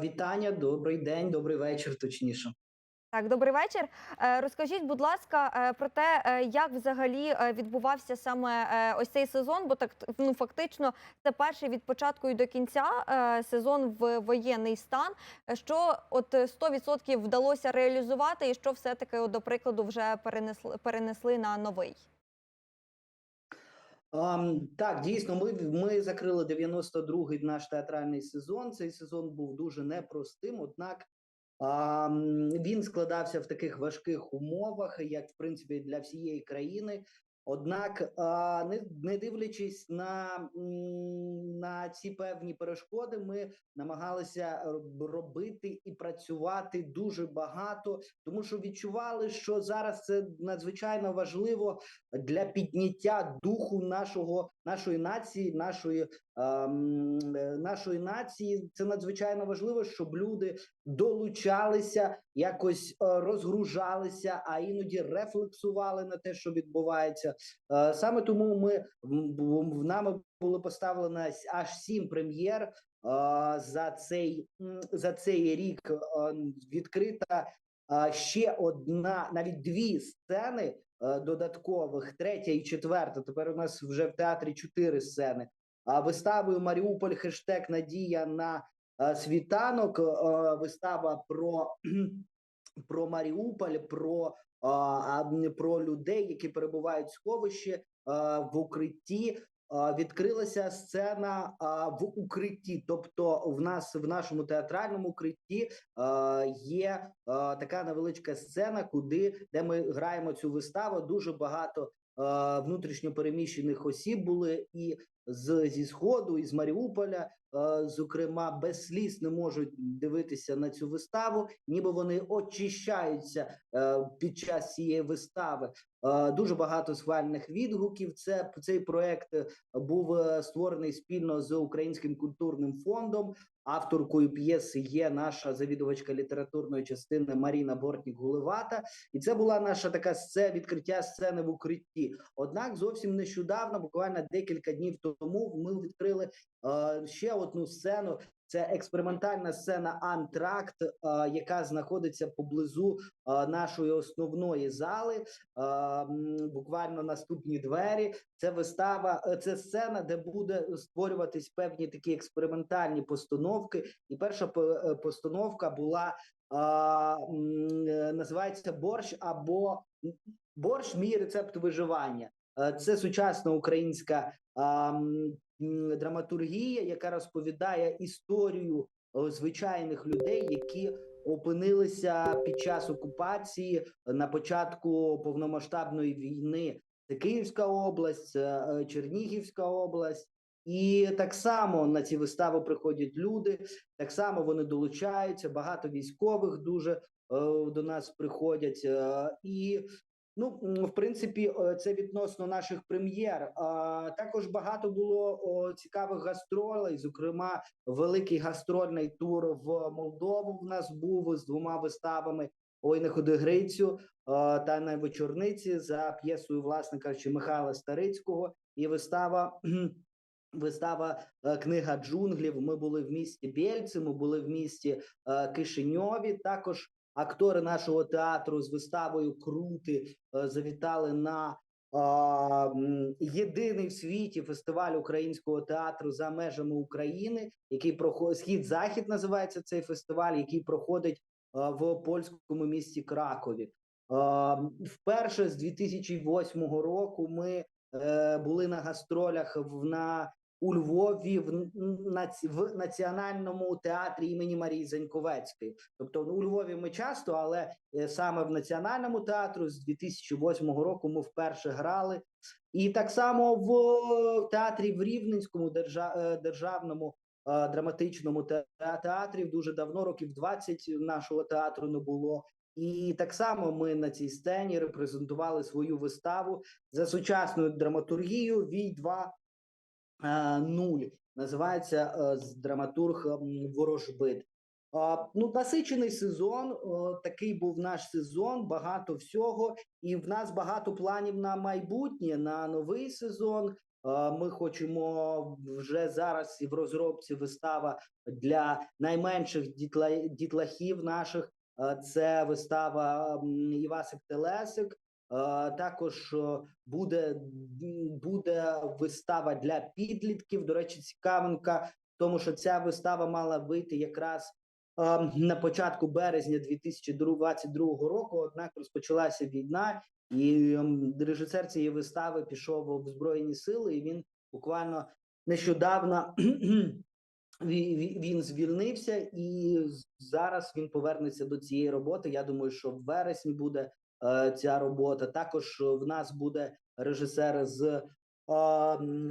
Вітання, добрий день, добрий вечір, точніше. Так, добрий вечір. Е, Розкажіть, будь ласка, е, про те, е, як взагалі відбувався саме ось цей сезон, бо так ну фактично це перший від початку і до кінця сезон в воєнний стан. Що от е, 100% вдалося реалізувати, і що все-таки, от, до прикладу, вже перенесли перенесли на новий? Ам, так, дійсно, ми, ми закрили 92-й наш театральний сезон. Цей сезон був дуже непростим, однак um, він складався в таких важких умовах, як в принципі для всієї країни. Однак, не, дивлячись на, на ці певні перешкоди, ми намагалися робити і працювати дуже багато, тому що відчували, що зараз це надзвичайно важливо для підняття духу нашого нашої нації, нашої нашої нації. Це надзвичайно важливо, щоб люди долучалися, якось е, розгружалися, а іноді рефлексували на те, що відбувається. Е, Саме тому ми в нами було поставлено аж сім прем'єр. е, За цей за цей рік відкрита ще одна, навіть дві сцени додаткових, третя і четверта. Тепер у нас вже в театрі чотири сцени. Виставою Маріуполь хештег Надія на е, світанок. е, Вистава про, про Маріуполь, про, м, про людей, які перебувають в сховищі е, в укритті. Е, Відкрилася сцена в укритті, тобто в нас в нашому театральному укритті е, є е, така невеличка сцена, куди де ми граємо цю виставу. Дуже багато е, внутрішньо переміщених осіб були і з зі сходу, і з Маріуполя. е, Зокрема, без сліз не можуть дивитися на цю виставу, ніби вони очищаються е, під час цієї вистави. Е, Дуже багато схвальних відгуків. Це цей проект е, був е, створений спільно з Українським культурним фондом. Авторкою п'єси є наша завідувачка літературної частини Маріна Бортнік Гуливата, і це була наша така сце відкриття сцени в укритті. Однак зовсім нещодавно, буквально декілька днів тому, ми відкрили е, ще одну сцену. Це експериментальна сцена Антракт, е, яка знаходиться поблизу е, нашої основної зали. Е, буквально наступні двері. Це вистава, це сцена, де буде створюватись певні такі експериментальні постановки. І перша постановка була називається борщ або борщ. Мій рецепт виживання. Це сучасна українська драматургія, яка розповідає історію е, звичайних людей, які опинилися під час окупації на початку повномасштабної війни. Це Київська область, е, е, Чернігівська область. І так само на ці вистави приходять люди, так само вони долучаються. Багато військових дуже е, до нас приходять. Е, і ну, в принципі, е, це відносно наших прем'єр. Також багато було цікавих гастролей. Зокрема, великий гастрольний тур в Молдову в нас був з двома виставами. Ой, не ходи Грицю та на вечорниці за п'єсою власника чи Михайла Старицького. І вистава вистава е, Книга джунглів. Ми були в місті Бєльці, ми були в місті е, Кишиньові. Також актори нашого театру з виставою Крути е, завітали на єдиний в світі фестиваль українського театру за межами України, який проходить схід-захід, називається цей фестиваль, який проходить е, в польському місті Кракові. Е, Вперше з 2008 року ми були на гастролях в на у Львові в, в національному театрі імені Марії Заньковецької. Тобто ну, у Львові ми часто, але е, саме в національному театру з 2008 року ми вперше грали. І так само в театрі в Рівненському держа, е, державному е, драматичному театрі дуже давно, років 20 нашого театру не було. І так само ми на цій сцені репрезентували свою виставу за сучасною драматургією Вій 2 е, нуль. Називається е, драматург Ворожбит. Ну, насичений сезон. такий був наш сезон, багато всього, і в нас багато планів на майбутнє, на новий сезон. Е, Ми хочемо вже зараз і в розробці вистава для найменших дітла- дітлахів наших. Е, Це вистава Івасик Телесик. Е, Також е, буде, буде вистава для підлітків. До речі, цікавинка, тому що ця вистава мала вийти якраз е, на початку березня 2022 року. Однак розпочалася війна, і режисер цієї вистави пішов в Збройні Сили, і він буквально нещодавно ві- ві- він звільнився, і зараз він повернеться до цієї роботи. Я думаю, що в вересні буде ця робота. Також в нас буде режисер з. е,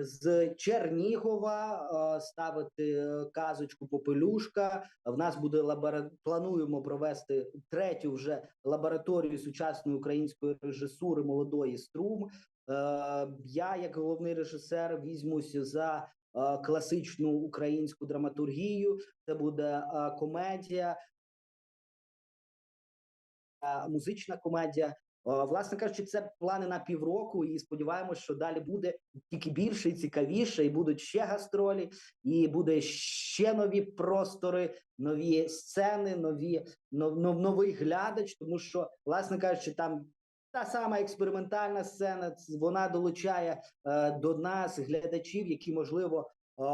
З Чернігова е, ставити е, казочку Попелюшка. В нас буде лабора... плануємо провести третю вже лабораторію сучасної української режисури молодої струм. Е, Я, як головний режисер, візьмусь за е, класичну українську драматургію. Це буде е, комедія, е, музична комедія. Е, Власне кажучи, це плани на півроку, і сподіваємось, що далі буде тільки більше і цікавіше, і будуть ще гастролі, і буде ще нові простори, нові сцени, нові нов, нов, новий глядач. Тому що, власне кажучи, там та сама експериментальна сцена, вона долучає е, до нас глядачів, які можливо е,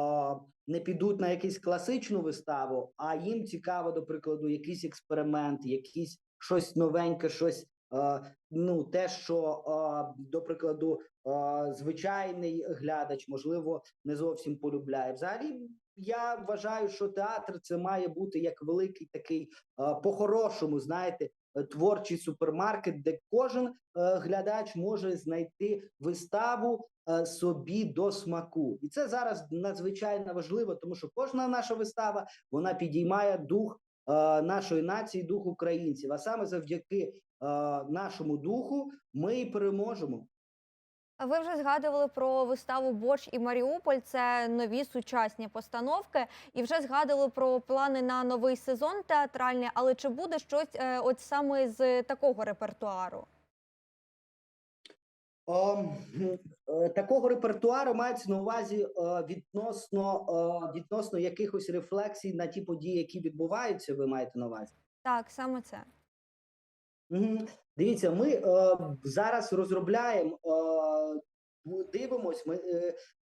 не підуть на якусь класичну виставу, а їм цікаво, до прикладу, якийсь експеримент, якийсь щось новеньке, щось. е, Ну, те, що е, до прикладу, е, звичайний глядач, можливо, не зовсім полюбляє. Взагалі, я вважаю, що театр це має бути як великий такий по-хорошому, знаєте, творчий супермаркет, де кожен е, глядач може знайти виставу е, собі до смаку, і це зараз надзвичайно важливо, тому що кожна наша вистава вона підіймає дух нашої нації, дух українців. А саме завдяки е, нашому духу ми і переможемо. Ви вже згадували про виставу Борщ і Маріуполь. Це нові сучасні постановки, і вже згадували про плани на новий сезон театральний. Але чи буде щось е, от саме з такого репертуару? Ем, е, Такого репертуару мається на увазі е, відносно е, відносно якихось рефлексій на ті події, які відбуваються. Ви маєте на увазі? Так, саме це. Дивіться, ми зараз розробляємо, дивимось. Ми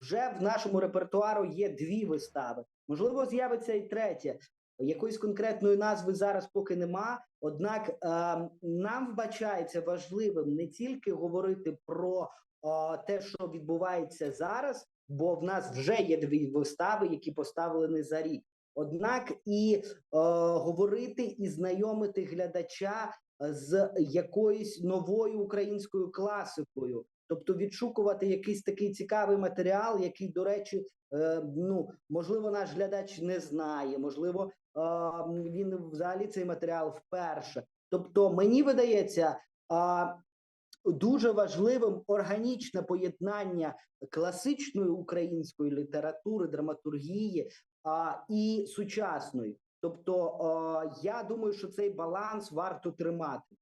вже в нашому репертуару є дві вистави. Можливо, з'явиться і третя. Якоїсь конкретної назви зараз поки нема. Однак е, нам вбачається важливим не тільки говорити про е, те, що відбувається зараз, бо в нас вже є дві вистави, які поставлені за рік. Однак і е, говорити і знайомити глядача з якоюсь новою українською класикою, тобто відшукувати якийсь такий цікавий матеріал, який, до речі, е, ну можливо, наш глядач не знає, можливо, він взагалі цей матеріал вперше. Тобто, мені видається. Дуже важливим органічне поєднання класичної української літератури, драматургії а, і сучасної. Тобто, е, я думаю, що цей баланс варто тримати.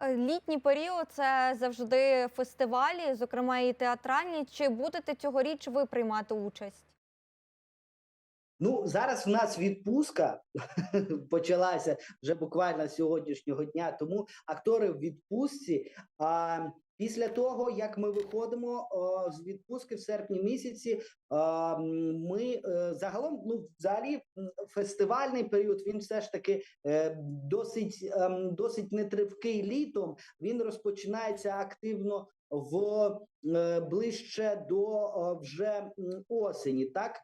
Е, Літній період це завжди фестивалі, зокрема і театральні. Чи будете цьогоріч ви приймати участь? Ну зараз в нас відпустка почалася вже буквально з сьогоднішнього дня. Тому актори в відпустці. А після того як ми виходимо з відпустки в серпні місяці, ми е, загалом, ну взагалі, фестивальний період він все ж таки е, досить ем, досить нетривкий літом. Він розпочинається активно в е, ближче до вже осені. Так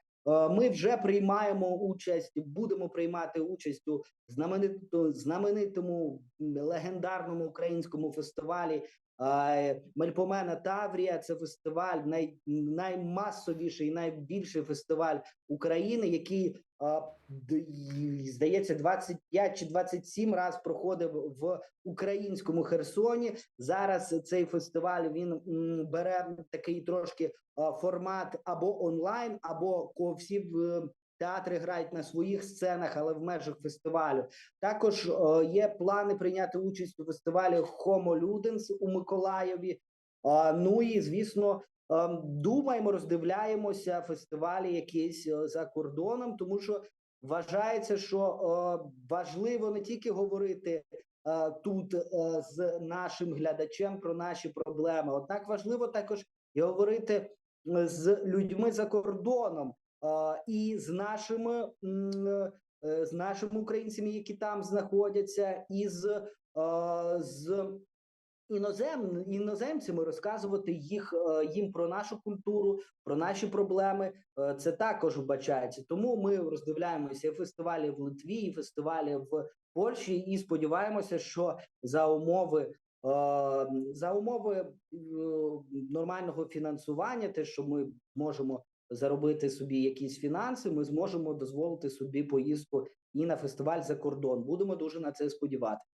Ми вже приймаємо участь, будемо приймати участь у знаменитому, знаменитому легендарному українському фестивалі Мельпомена Таврія. Це фестиваль най, наймасовіший, найбільший фестиваль України, який е, здається 25 чи 27 раз проходив в українському Херсоні. Зараз цей фестиваль він бере такий трошки е, формат або онлайн, або ко всі в театри грають на своїх сценах, але в межах фестивалю. Також е, є плани прийняти участь у фестивалі Homo Ludens у Миколаєві. А, ну і звісно, ем, думаємо, роздивляємося фестивалі якісь е, за кордоном, тому що вважається, що е, важливо не тільки говорити е, тут е, з нашим глядачем про наші проблеми, однак важливо також і говорити е, з людьми за кордоном е, і з нашими е, з нашими українцями, які там знаходяться, і з, з інозем, іноземцями розказувати їх е, їм про нашу культуру, про наші проблеми. Е, Це також вбачається. Тому ми роздивляємося фестивалі в Литві, і фестивалі в Польщі, і сподіваємося, що за умови. За умови нормального фінансування, те, що ми можемо заробити собі якісь фінанси, ми зможемо дозволити собі поїздку і на фестиваль за кордон. Будемо дуже на це сподіватися.